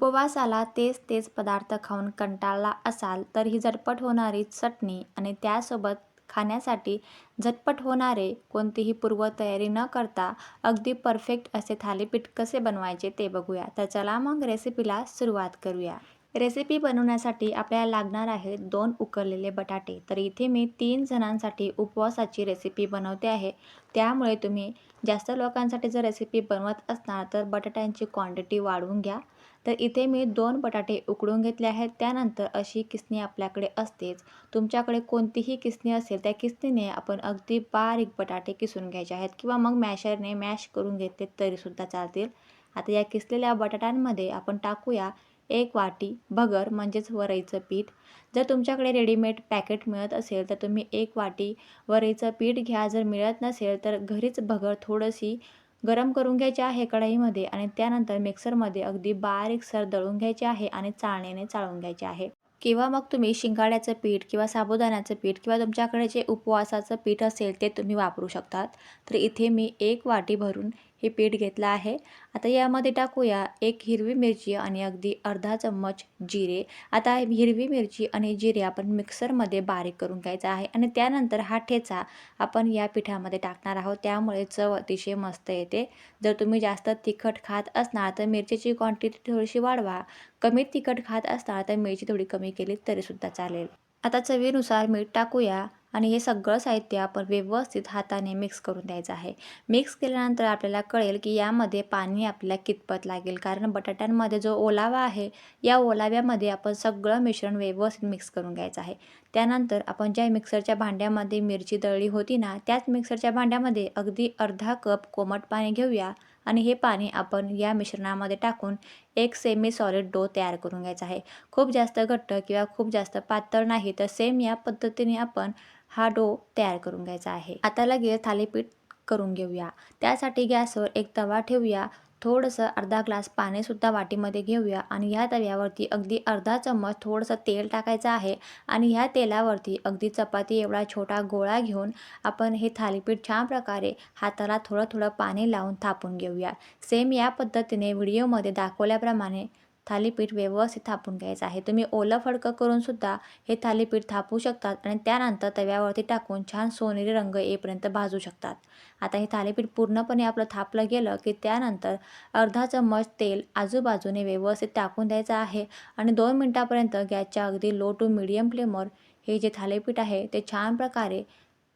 उपवासाला तेच तेच पदार्थ खाऊन कंटाळला असाल तर ही झटपट होणारी चटणी आणि त्यासोबत खाण्यासाठी झटपट होणारे कोणतीही पूर्वतयारी न करता अगदी परफेक्ट असे थालीपीठ कसे बनवायचे ते बघूया. तर चला मग रेसिपीला सुरुवात करूया. रेसिपी बनवण्यासाठी आपल्याला लागणार आहे दोन उकळलेले बटाटे. तर इथे मी तीन जणांसाठी उपवासाची रेसिपी बनवते आहे. त्यामुळे तुम्ही जास्त लोकांसाठी जर रेसिपी बनवत असणार तर बटाट्यांची क्वांटिटी वाढवून घ्या. तर इथे मी दोन बटाटे उकडून घेतले आहेत. त्यानंतर अशी किसणी आपल्याकडे असतेच. तुमच्याकडे कोणतीही किसणी असेल त्या किसणीने आपण अगदी बारीक बटाटे किसून घ्यायचे आहेत किंवा मग मॅशरने मॅश करून घेतले तरीसुद्धा चालतील. आता या किसलेल्या बटाट्यांमध्ये आपण टाकूया एक वाटी भगर म्हणजेच वरईचं पीठ. जर तुमच्याकडे रेडीमेड पॅकेट मिळत असेल तर तुम्ही एक वाटी वरईचं पीठ घ्या. जर मिळत नसेल तर घरीच भगर थोडीशी गरम करून घ्यायची आहे कढईमध्ये आणि त्यानंतर मिक्सरमध्ये अगदी बारीकसर दळून घ्यायचे आहे आणि चाळणीने चाळून घ्यायचे आहे. किंवा मग तुम्ही शिंगाड्याचं पीठ किंवा साबुदाण्याचं पीठ किंवा तुमच्याकडे जे उपवासाचं पीठ असेल ते तुम्ही वापरू शकतात. तर इथे मी एक वाटी भरून हे पीठ घेतलं आहे. आता यामध्ये टाकूया एक हिरवी मिरची आणि अगदी अर्धा चम्मच जिरे. आता हिरवी मिरची आणि जिरे आपण मिक्सरमध्ये बारीक करून घ्यायचा आहे आणि त्यानंतर हा ठेचा आपण या पिठामध्ये टाकणार आहोत. त्यामुळे चव अतिशय मस्त येते. जर तुम्ही जास्त तिखट खात असणार तर मिरचीची क्वांटिटी थोडीशी वाढवा. कमी तिखट खात असणार तर मिरची थोडी कमी केली तरीसुद्धा चालेल. आता चवीनुसार मीठ टाकूया. आणि हे सगळं साहित्य आपण व्यवस्थित हाताने मिक्स करून द्यायचं आहे. मिक्स केल्यानंतर आपल्याला कळेल की यामध्ये पाणी आपल्याला कितपत लागेल. कारण बटाट्यांमध्ये जो ओलावा आहे या ओलाव्यामध्ये आपण सगळं मिश्रण व्यवस्थित मिक्स करून घ्यायचं आहे. त्यानंतर आपण ज्या मिक्सरच्या भांड्यामध्ये मिरची दळली होती ना त्याच मिक्सरच्या भांड्यामध्ये अगदी अर्धा कप कोमट पाणी घेऊया आणि हे पाणी आपण या मिश्रणामध्ये टाकून एक सेमी सॉलिड डो तयार करून घ्यायचा आहे. खूप जास्त घट्ट किंवा खूप जास्त पातळ नाही तर सेम या पद्धतीने आपण हा डो तयार करून घ्यायचा आहे. आता लगेच थालीपीठ करून घेऊया. त्यासाठी गॅसवर एक तवा ठेवूया. थोडंसं अर्धा ग्लास पाणीसुद्धा वाटीमध्ये घेऊया आणि ह्या तव्यावरती अगदी अर्धा चम्मच थोडंसं तेल टाकायचं आहे आणि ह्या तेलावरती अगदी चपाती एवढा छोटा गोळा घेऊन आपण हे थालीपीठ छान प्रकारे हाताला थोडं थोडं पाणी लावून थापून घेऊया. सेम या पद्धतीने व्हिडिओमध्ये दाखवल्याप्रमाणे थालीपीठ व्यवस्थित थापून घ्यायचं आहे. तुम्ही ओलं फडकं करून सुद्धा हे थालीपीठ थापू शकतात आणि त्यानंतर तव्यावरती टाकून छान सोनेरी रंग येईपर्यंत भाजू शकतात. आता हे थालीपीठ पूर्णपणे आपलं थापलं गेलं की त्यानंतर अर्धा चम्मच तेल आजूबाजूने व्यवस्थित टाकून द्यायचं आहे आणि दोन मिनटापर्यंत गॅसच्या अगदी लो टू मिडियम फ्लेमवर हे जे थालीपीठ आहे ते छान प्रकारे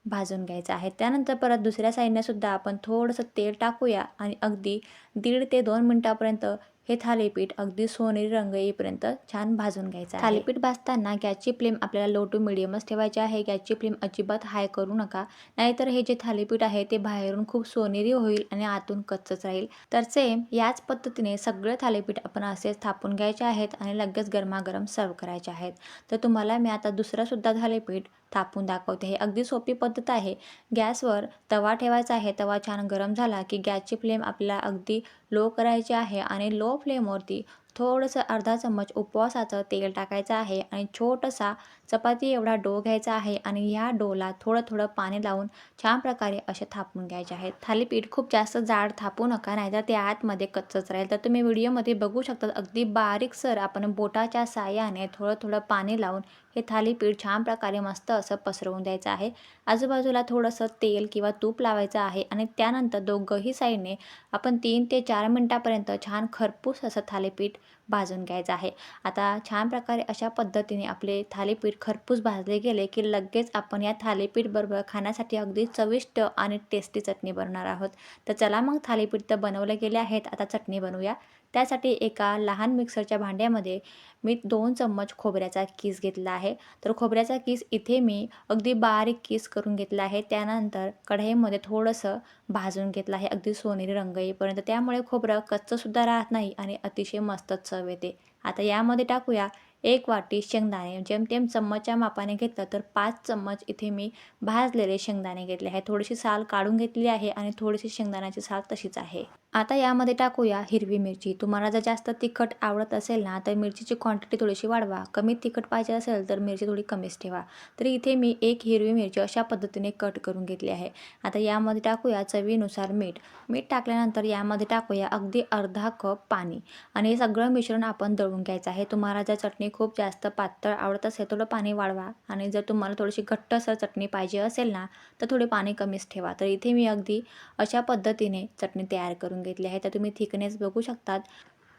भाजून घ्यायचं आहे. त्यानंतर परत दुसऱ्या साईडनेसुद्धा आपण थोडंसं तेल टाकूया आणि अगदी दीड ते दोन मिनटापर्यंत हे थालीपीठ अगदी सोनेरी रंग येईपर्यंत छान भाजून घ्यायचं आहे. थालीपीठ भाजताना गॅसची फ्लेम आपल्याला लो टू मिडियमच ठेवायची आहे. गॅसची फ्लेम अजिबात हाय करू नका. नाहीतर हे जे थालीपीठ आहे ते बाहेरून खूप सोनेरी होईल आणि आतून कच्चच राहील. तर सेम याच पद्धतीने सगळे थालीपीठ आपण असे थापून घ्यायचे आहेत आणि लगेच गरमागरम सर्व करायचे आहेत. तर तुम्हाला मी आता दुसरंसुद्धा थालीपीठ थापून दाखवते. हे अगदी सोपी पद्धत आहे. गॅसवर तवा ठेवायचा आहे. तवा छान गरम झाला की गॅसची फ्लेम आपल्याला अगदी लो करायची आहे आणि लो फ्लेमवरती थोडंसं अर्धा चम्मच उपवासाचं तेल टाकायचं आहे आणि छोटासा चपाती एवढा डो घ्यायचा आहे आणि या डोला थोडं थोडं पाणी लावून छान प्रकारे असे थापून घ्यायचे आहेत. थालीपीठ खूप जास्त जाड थापू नका नाहीतर ते आतमध्ये कच्चच राहील. तर तुम्ही व्हिडिओमध्ये बघू शकता अगदी बारीकसर आपण बोटाच्या साह्याने थोडं थोडं पाणी लावून हे थालीपीठ छान प्रकारे मस्त असं पसरवून द्यायचं आहे. आजूबाजूला थोडंसं तेल किंवा तूप लावायचं आहे आणि त्यानंतर दोघंही साईडने आपण तीन ते चार मिनटापर्यंत छान खरपूस असं थालीपीठ भाजून घ्यायचं आहे. आता छान प्रकारे अशा पद्धतीने आपले थालीपीठ खरपूस भाजले गेले की लगेच आपण या थालीपीठबरोबर खाण्यासाठी अगदी चविष्ट आणि टेस्टी चटणी बनवणार आहोत. तर चला मग थालीपीठ तर बनवले गेले आहेत आता चटणी बनवूया. त्यासाठी एका लहान मिक्सरच्या भांड्यामध्ये मी दोन चम्मच खोबऱ्याचा किस घेतला आहे. तर खोबऱ्याचा किस इथे मी अगदी बारीक किस करून घेतला आहे. त्यानंतर कढईमध्ये थोडंसं भाजून घेतलं आहे. अगदी सोनेरी रंग येईपर्यंत. त्यामुळे खोबरं कच्चंसुद्धा राहत नाही आणि अतिशय मस्त चव येते. आता यामध्ये टाकूया एक वाटी शेंगदाणे. जेमतेम चम्मचच्या मापाने घेतलं तर पाच चम्मच इथे मी भाजलेले शेंगदाणे घेतले आहे. थोडीशी साल काढून घेतली आहे आणि थोडीशी शेंगदाण्याची साल तशीच आहे. आता यामध्ये टाकूया हिरवी मिरची. तुम्हाला जर जास्त तिखट आवडत असेल ना तर मिरचीची क्वांटिटी थोडीशी वाढवा. कमी तिखट पाहिजे असेल तर मिरची थोडी कमीच ठेवा. तर इथे मी एक हिरवी मिरची अशा पद्धतीने कट करून घेतली आहे. आता यामध्ये टाकूया चवीनुसार मीठ. मीठ टाकल्यानंतर यामध्ये टाकूया अगदी अर्धा कप पाणी. आणि हे सगळं मिश्रण आपण दळून घ्यायचं आहे. तुम्हाला जर चटणी खूप जास्त पातळ आवडत असेल थोडं पाणी वाढवा. आणि जर तुम्हाला थोडीशी घट्टसर चटणी पाहिजे असेल ना तर थोडे पाणी कमीच ठेवा. तर इथे मी अगदी अशा पद्धतीने चटणी तयार करून घेतली आहे तर तुम्ही थिकनेस बघू शकतात.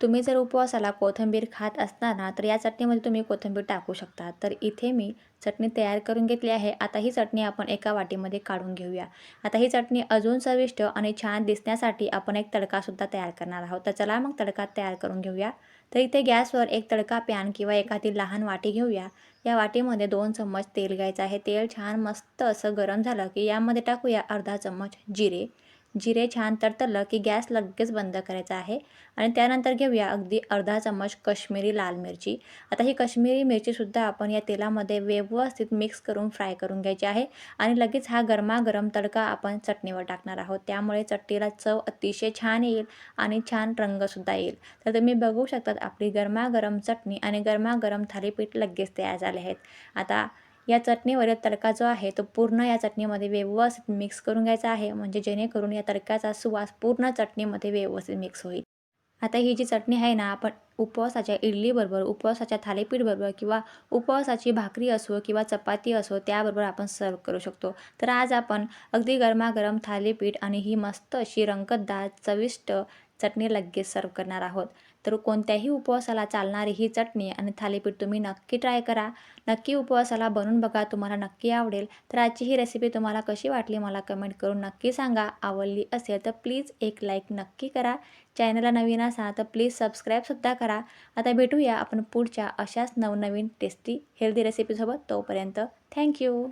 तुम्ही जर उपवासाला कोथिंबीर खात असताना तर या चटणीमध्ये तुम्ही कोथिंबीर टाकू शकता. तर इथे मी चटणी तयार करून घेतली आहे. आता ही चटणी आपण एका वाटीमध्ये काढून घेऊया. आता ही चटणी अजून चविष्ट आणि छान दिसण्यासाठी आपण एक तडकासुद्धा तयार करणार आहोत. तर चला मग तडका तयार करून घेऊया. तर इथे गॅसवर एक तडका पॅन किंवा एखादी लहान वाटी घेऊया. या वाटीमध्ये दोन चम्मच तेल घ्यायचं आहे. तेल छान मस्त असं गरम झालं की यामध्ये टाकूया अर्धा चम्मच जिरे. जिरे छान तडतरलं की गॅस लगेच बंद करायचा आहे. आणि त्यानंतर घेऊया अगदी अर्धा चम्मच कश्मीरी लाल मिरची. आता ही कश्मीरी मिरचीसुद्धा आपण या तेलामध्ये व्यवस्थित मिक्स करून फ्राय करून घ्यायची आहे. आणि लगेच हा गरमागरम तडका आपण चटणीवर टाकणार आहोत. त्यामुळे चटणीला चव अतिशय छान येईल आणि छान रंगसुद्धा येईल. तर तुम्ही बघू शकतात आपली गरमागरम चटणी आणि गरमागरम थालीपीठ लगेच तयार झाले आहेत. आता या चटणीवरील तडका जो आहे तो पूर्ण या चटणीमध्ये व्यवस्थित मिक्स करून घ्यायचा आहे. म्हणजे जेणेकरून या तडक्याचा सुवास पूर्ण चटणीमध्ये व्यवस्थित मिक्स होईल. आता ही जी चटणी आहे ना आपण उपवासाच्या इडलीबरोबर उपवासाच्या थालीपीठबरोबर किंवा उपवासाची भाकरी असो किंवा चपाती असो त्याबरोबर आपण सर्व करू शकतो. तर आज आपण अगदी गरमागरम थालीपीठ आणि ही मस्त अशी रंगतदार चविष्ट चटणी लगेच सर्व करणार आहोत. तर कोणत्याही उपवासाला चालणारी ही चटणी आणि थालीपीठ तुम्ही नक्की ट्राय करा. नक्की उपवासाला बनवून बघा तुम्हाला नक्की आवडेल. तर आजची ही रेसिपी तुम्हाला कशी वाटली मला कमेंट करून नक्की सांगा. आवडली असेल तर प्लीज एक लाईक नक्की करा. चॅनलला नवीन असा तर प्लीज सबस्क्राईबसुद्धा करा. आता भेटूया आपण पुढच्या अशाच नवनवीन टेस्टी हेल्दी रेसिपीसोबत तोपर्यंत थँक्यू